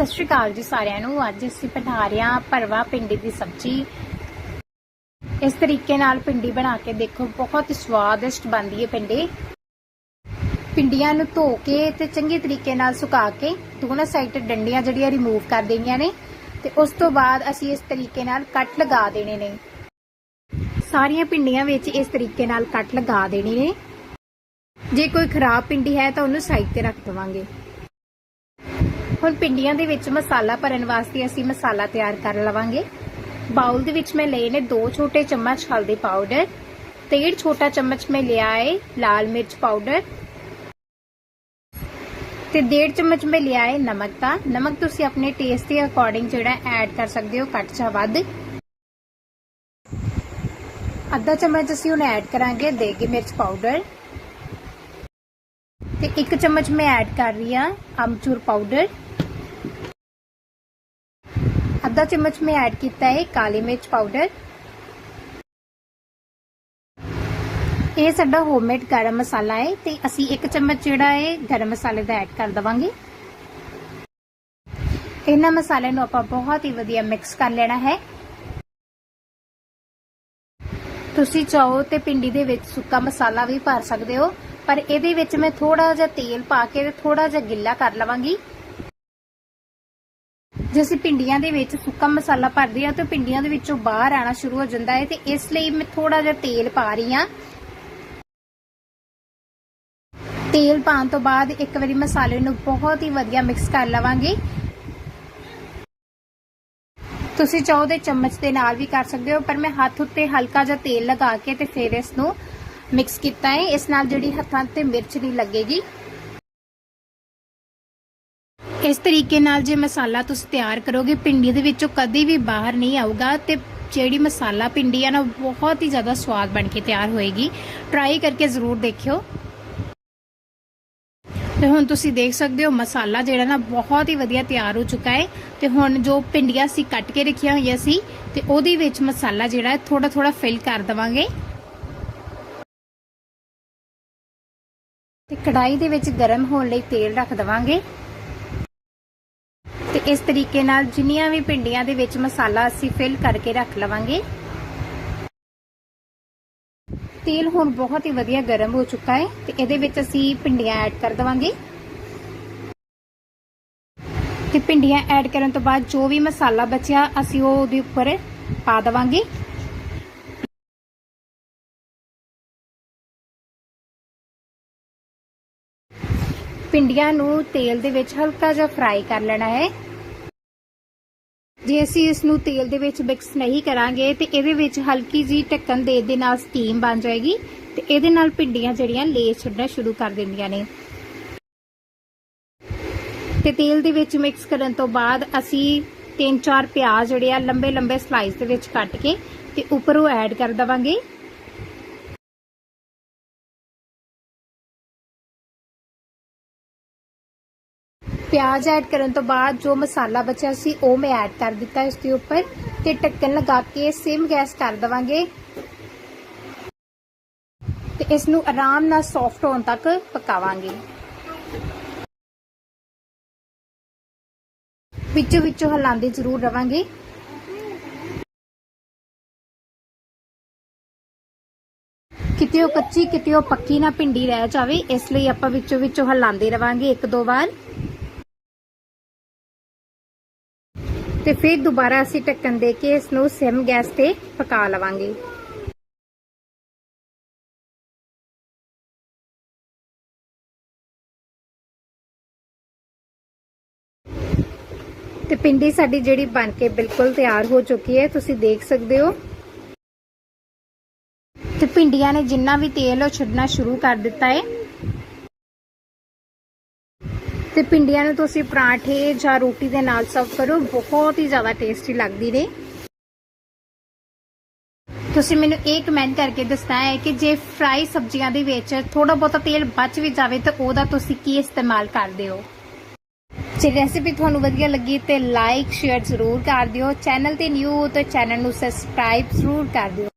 ਸਤਿ ਸ਼੍ਰੀ ਅਕਾਲ ਜੀ ਸਾਰਿਆਂ ਨੂੰ। ਅੱਜ ਅਸੀਂ ਬਣਾ ਰਹੇ ਪਿੰਡੀ ਦੀ ਸਬਜ਼ੀ। ਇਸ ਤਰੀਕੇ ਨਾਲ ਪਿੰਡੀ ਬਣਾ ਕੇ ਦੇਖੋ, ਬਹੁਤ ਹੀ ਸਵਾਦਿਸ਼ਟ ਬਣਦੀ ਹੈ ਪਿੰਡੀ। ਪਿੰਡੀਆਂ ਨੂੰ ਧੋ ਕੇ ਤੇ ਚੰਗੇ ਤਰੀਕੇ ਨਾਲ ਸੁਕਾ ਕੇ ਦੋਨਾਂ ਸਾਈਡ ਤੇ ਡੰਡੀਆਂ ਜਿਹੜੀਆਂ ਰਿਮੂਵ ਕਰ ਦੇਣੀਆਂ ਨੇ ਤੇ ਉਸ ਤੋਂ ਬਾਅਦ ਅਸੀਂ ਇਸ ਤਰੀਕੇ ਨਾਲ ਕੱਟ ਲਗਾ ਦੇਣੇ ਨੇ। ਸਾਰੀਆਂ ਪਿੰਡੀਆਂ ਵਿੱਚ ਇਸ ਤਰੀਕੇ ਨਾਲ ਕੱਟ ਲਗਾ ਦੇਣੇ ਨੇ। ਜੇ ਕੋਈ ਖਰਾਬ ਪਿੰਡੀ ਹੈ ਤਾਂ ਉਹਨੂੰ ਸਾਈਡ ਤੇ ਰੱਖ ਦਵਾਂਗੇ। ਹੁਣ ਪਿੰਡੀਆਂ ਦੇ ਵਿੱਚ ਮਸਾਲਾ ਭਰਨ ਵਾਸਤੇ ਅਸੀਂ ਮਸਾਲਾ ਤਿਆਰ ਕਰ ਲਵਾਂਗੇ। ਬਾਉਲ ਦੇ ਵਿੱਚ ਮੈਂ ਲਏ ਨੇ 2 ਛੋਟੇ ਚਮਚ ਹਲਦੀ ਪਾਊਡਰ ਤੇ 1 ਛੋਟਾ ਚਮਚ ਮੈਂ ਲਿਆ ਹੈ ਲਾਲ ਮਿਰਚ ਪਾਊਡਰ ਤੇ 1.5 ਚਮਚ ਮੈਂ ਲਿਆ ਹੈ ਨਮਕ ਦਾ। ਨਮਕ ਤੁਸੀਂ ਆਪਣੇ ਟੇਸਟ ਦੇ ਅਕੋਰਡਿੰਗ ਜਿਹੜਾ ਐਡ ਕਰ ਸਕਦੇ ਹੋ, ਘੱਟ ਜਾਂ ਵੱਧ। ਅੱਧਾ ਚਮਚ ਅਸੀਂ ਹੁਣ ਐਡ ਕਰਾਂਗੇ ਦੇਗੀ ਮਿਰਚ ਪਾਊਡਰ ਤੇ 1 ਚਮਚ ਮੈਂ ਐਡ ਕਰ ਰਹੀ ਹਾਂ ਅਮਚੂਰ ਪਾਊਡਰ। ਅੱਧਾ ਚਮਚ ਮੈਂ ਐਡ ਕੀਤਾ ਹੈ ਕਾਲੀ ਮਿਰਚ ਪਾਊਡਰ। ਇਹ ਸਾਡਾ ਹੋਮਮੇਡ ਗਰਮ ਮਸਾਲਾ ਹੈ ਤੇ ਅਸੀਂ 1 ਚਮਚ ਜਿਹੜਾ ਹੈ ਗਰਮ ਮਸਾਲੇ ਦਾ ਐਡ ਕਰ ਦਵਾਂਗੇ। ਇਹਨਾਂ ਮਸਾਲੇ ਨੂੰ ਆਪਾਂ ਬਹੁਤ ਹੀ ਵਧੀਆ ਮਿਕਸ ਕਰ ਲੈਣਾ ਹੈ। ਤੁਸੀਂ ਚਾਹੋ ਤੇ ਪਿੰਡੀ ਦੇ ਵਿੱਚ ਸੁੱਕਾ ਮਸਾਲਾ ਵੀ ਭਰ ਸਕਦੇ ਹੋ, ਪਰ ਇਹਦੇ ਵਿੱਚ ਮੈਂ ਥੋੜਾ ਜਿਹਾ ਤੇਲ ਪਾ ਕੇ ਤੇ ਥੋੜਾ ਜਿਹਾ ਗਿੱਲਾ ਕਰ ਲਵਾਂਗੀ। ਜੇ ਅਸੀਂ ਪਿੰਡੀਆਂ ਦੇ ਵਿੱਚ ਸੁੱਕਾ ਮਸਾਲਾ ਭਰਦੇ ਆ ਤਾਂ ਪਿੰਡੀਆਂ ਦੇ ਵਿੱਚੋਂ ਬਾਹਰ ਆਣਾ ਸ਼ੁਰੂ ਹੋ ਜਾਂਦਾ ਹੈ ਤੇ ਇਸ ਲਈ ਮੈਂ ਥੋੜਾ ਜਿਹਾ ਤੇਲ ਪਾ ਰਹੀ ਆ ਤੇਲ ਪਾਉਣ ਤੋਂ ਬਾਅਦ ਇੱਕ ਵਾਰੀ ਮਸਾਲੇ ਨੂੰ ਬਹੁਤ ਹੀ ਵਧੀਆ ਮਿਕਸ ਕਰ ਲਵਾਂਗੇ। ਤੁਸੀਂ ਚਾਹੋ ਤੇ ਚਮਚ ਦੇ ਨਾਲ ਵੀ ਕਰ ਸਕਦੇ ਹੋ, ਪਰ ਮੈਂ ਹੱਥ ਉੱਤੇ ਹਲਕਾ ਜਿਹਾ ਤੇਲ ਲਗਾ ਕੇ ਤੇ ਫਿਰ ਇਸ ਨੂੰ ਮਿਕਸ ਕੀਤਾ ਹੈ। ਇਸ ਨਾਲ ਜਿਹੜੀ ਹੱਥਾਂ ਤੇ ਮਿਰਚ ਨਹੀਂ ਲੱਗੇਗੀ। ਇਸ ਤਰੀਕੇ ਨਾਲ ਜੇ ਮਸਾਲਾ ਤੁਸੀਂ ਤਿਆਰ ਕਰੋਗੇ ਪਿੰਡੀ ਦੇ ਵਿੱਚੋਂ ਕਦੇ ਵੀ ਬਾਹਰ ਨਹੀਂ ਆਊਗਾ ਤੇ ਜਿਹੜੀ ਮਸਾਲਾ ਪਿੰਡੀ ਆ ਨਾ ਬਹੁਤ ਹੀ ਜ਼ਿਆਦਾ ਸਵਾਦ ਬਣ ਕੇ ਤਿਆਰ ਹੋਏਗੀ। ਟਰਾਈ ਕਰਕੇ ਜ਼ਰੂਰ ਦੇਖਿਓ। ਤੇ ਹੁਣ ਤੁਸੀਂ ਦੇਖ ਸਕਦੇ ਹੋ, ਮਸਾਲਾ ਜਿਹੜਾ ਨਾ ਬਹੁਤ ਹੀ ਵਧੀਆ ਤਿਆਰ ਹੋ ਚੁੱਕਾ ਹੈ ਤੇ ਹੁਣ ਜੋ ਪਿੰਡੀਆਂ ਸੀ ਕੱਟ ਕੇ ਰੱਖੀਆਂ ਹੋਈਆਂ ਸੀ, ਤੇ ਉਹਦੇ ਵਿੱਚ ਮਸਾਲਾ ਜਿਹੜਾ ਥੋੜਾ ਥੋੜਾ ਫਿਲ ਕਰ ਦਵਾਂਗੇ। ਤੇ ਕੜਾਈ ਦੇ ਵਿੱਚ ਗਰਮ ਹੋਣ ਲਈ ਤੇਲ ਰੱਖ ਦਵਾਂਗੇ। ਤੇ ਇਸ ਤਰੀਕੇ ਨਾਲ ਜਿੰਨੀਆਂ ਵੀ ਭਿੰਡੀਆਂ ਦੇ ਵਿੱਚ ਮਸਾਲਾ ਅਸੀਂ ਫਿਲ ਕਰਕੇ ਰੱਖ ਲਵਾਂਗੇ। ਤੇਲ ਹੁਣ ਬਹੁਤ ਹੀ ਵਧੀਆ ਗਰਮ ਹੋ ਚੁੱਕਾ ਹੈ ਤੇ ਇਹਦੇ ਵਿੱਚ ਅਸੀਂ ਭਿੰਡੀਆਂ ਐਡ ਕਰ ਦਵਾਂਗੇ। ਤੇ ਭਿੰਡੀਆਂ ਐਡ ਕਰਨ ਤੋਂ ਬਾਅਦ ਜੋ ਵੀ ਮਸਾਲਾ ਬਚਿਆ ਅਸੀਂ ਉਹ ਉਹਦੇ ਉੱਪਰ ਪਾ ਦਵਾਂਗੇ। ਭਿੰਡੀਆਂ ਨੂੰ ਤੇਲ ਦੇ ਵਿੱਚ ਹਲਕਾ ਜਿਹਾ ਫਰਾਈ ਕਰ ਲੈਣਾ ਹੈ। ਜੇ ਅਸੀਂ ਇਸ ਨੂੰ ਤੇਲ ਦੇ ਵਿੱਚ ਮਿਕਸ ਨਹੀਂ ਕਰਾਂਗੇ, ਤੇ ਇਹਦੇ ਵਿੱਚ ਹਲਕੀ ਜੀ ਢੱਕਣ ਦੇ ਦੇ ਨਾਲ ਸਟੀਮ ਬਣ ਜਾਏਗੀ, ਤੇ ਇਹਦੇ ਨਾਲ ਪਿੰਡੀਆਂ ਜਿਹੜੀਆਂ ਲੇ ਛੱਡਣਾ ਸ਼ੁਰੂ ਕਰ ਦਿੰਦੀਆਂ ਨੇ। ਤੇ ਤੇਲ ਦੇ ਵਿੱਚ ਮਿਕਸ ਕਰਨ ਤੋਂ ਬਾਅਦ ਅਸੀਂ ਤਿੰਨ ਚਾਰ ਪਿਆਜ਼ ਜਿਹੜੇ ਆ ਲੰਬੇ ਲੰਬੇ ਸਲਾਈਸ ਦੇ ਵਿੱਚ ਕੱਟ ਕੇ ਤੇ ਉੱਪਰੋਂ ਐਡ ਕਰ ਦਵਾਂਗੇ। ਪਿਆਜ਼ ਐਡ ਕਰਨ ਤੋਂ ਬਾਅਦ ਜੋ ਮਸਾਲਾ ਬਚਿਆ ਸੀ, ਉਹ ਮੈਂ ਐਡ ਕਰ ਦਿੱਤਾ ਇਸ ਦੇ ਉੱਪਰ ਤੇ ਢੱਕਣ ਲਗਾ ਕੇ ਸਿਮ ਗੈਸ ਕਰ ਦਵਾਂਗੇ। ਤੇ ਇਸ ਨੂੰ ਆਰਾਮ ਨਾਲ ਸੌਫਟ ਹੋਣ ਤੱਕ ਪਕਾਵਾਂਗੇ। ਵਿੱਚੋਂ ਵਿੱਚੋਂ ਹਿਲਾਉਂਦੇ ਜ਼ਰੂਰ ਰਵਾਂਗੇ। ਕਿਤੇ ਉਹ ਕੱਚੀ, ਕਿਤੇ ਉਹ ਪੱਕੀ ਨਾ ਪਿੰਡੀ ਰਹਿ ਜਾਵੇ, ਇਸ ਲਈ ਆਪਾਂ ਵਿੱਚੋਂ ਵਿੱਚੋਂ ਹਿਲਾਉਂਦੇ ਰਵਾਂਗੇ ਇੱਕ ਦੋ ਵਾਰ। ਤੇ ਫਿਰ ਦੁਬਾਰਾ ਅਸੀਂ ਢੱਕਣ ਦੇ ਕੇ ਇਸ ਨੂੰ ਸਿਮ ਗੈਸ ਤੇ ਪਕਾ ਲਵਾਂਗੇ। ਤੇ ਪਿੰਡੀ ਸਾਡੀ ਜਿਹੜੀ ਬਣ ਕੇ ਬਿਲਕੁਲ ਤਿਆਰ ਹੋ ਚੁੱਕੀ ਹੈ, ਤੁਸੀਂ ਦੇਖ ਸਕਦੇ ਹੋ। ਤੇ ਪਿੰਡੀਆਂ ਨੇ ਜਿੰਨਾ ਵੀ ਤੇਲ ਉਹ ਛੱਡਣਾ ਸ਼ੁਰੂ ਕਰ ਦਿੱਤਾ ਹੈ। ਤੇ ਪਿੰਡੀਆਂ ਨੂੰ ਤੁਸੀਂ ਪਰਾਂਠੇ ਜਾਂ ਰੋਟੀ ਦੇ ਨਾਲ ਸਰਵ ਕਰੋ, ਬਹੁਤ ਹੀ ਜ਼ਿਆਦਾ ਟੇਸਟੀ ਲੱਗਦੀ ਨੇ। ਤੁਸੀਂ ਮੈਨੂੰ ਇਹ ਕਮੈਂਟ ਕਰਕੇ ਦੱਸਣਾ ਹੈ ਕਿ ਜੇ ਫਰਾਈ ਸਬਜ਼ੀਆਂ ਦੇ ਵਿੱਚ ਥੋੜਾ ਬਹੁਤਾ ਤੇਲ ਬਚ ਵੀ ਜਾਵੇ ਤਾਂ ਉਹਦਾ ਤੁਸੀਂ ਕੀ ਇਸਤੇਮਾਲ ਕਰਦੇ ਹੋ? ਜੇ ਰੈਸਿਪੀ ਤੁਹਾਨੂੰ ਵਧੀਆ ਲੱਗੀ ਤੇ ਲਾਈਕ ਸ਼ੇਅਰ ਜ਼ਰੂਰ ਕਰ ਦਿਓ। ਚੈਨਲ ਤੇ ਨਿਊ ਹੋ ਤਾਂ ਚੈਨਲ ਨੂੰ ਸਬਸਕ੍ਰਾਈਬ ਜ਼ਰੂਰ ਕਰ ਦਿਓ।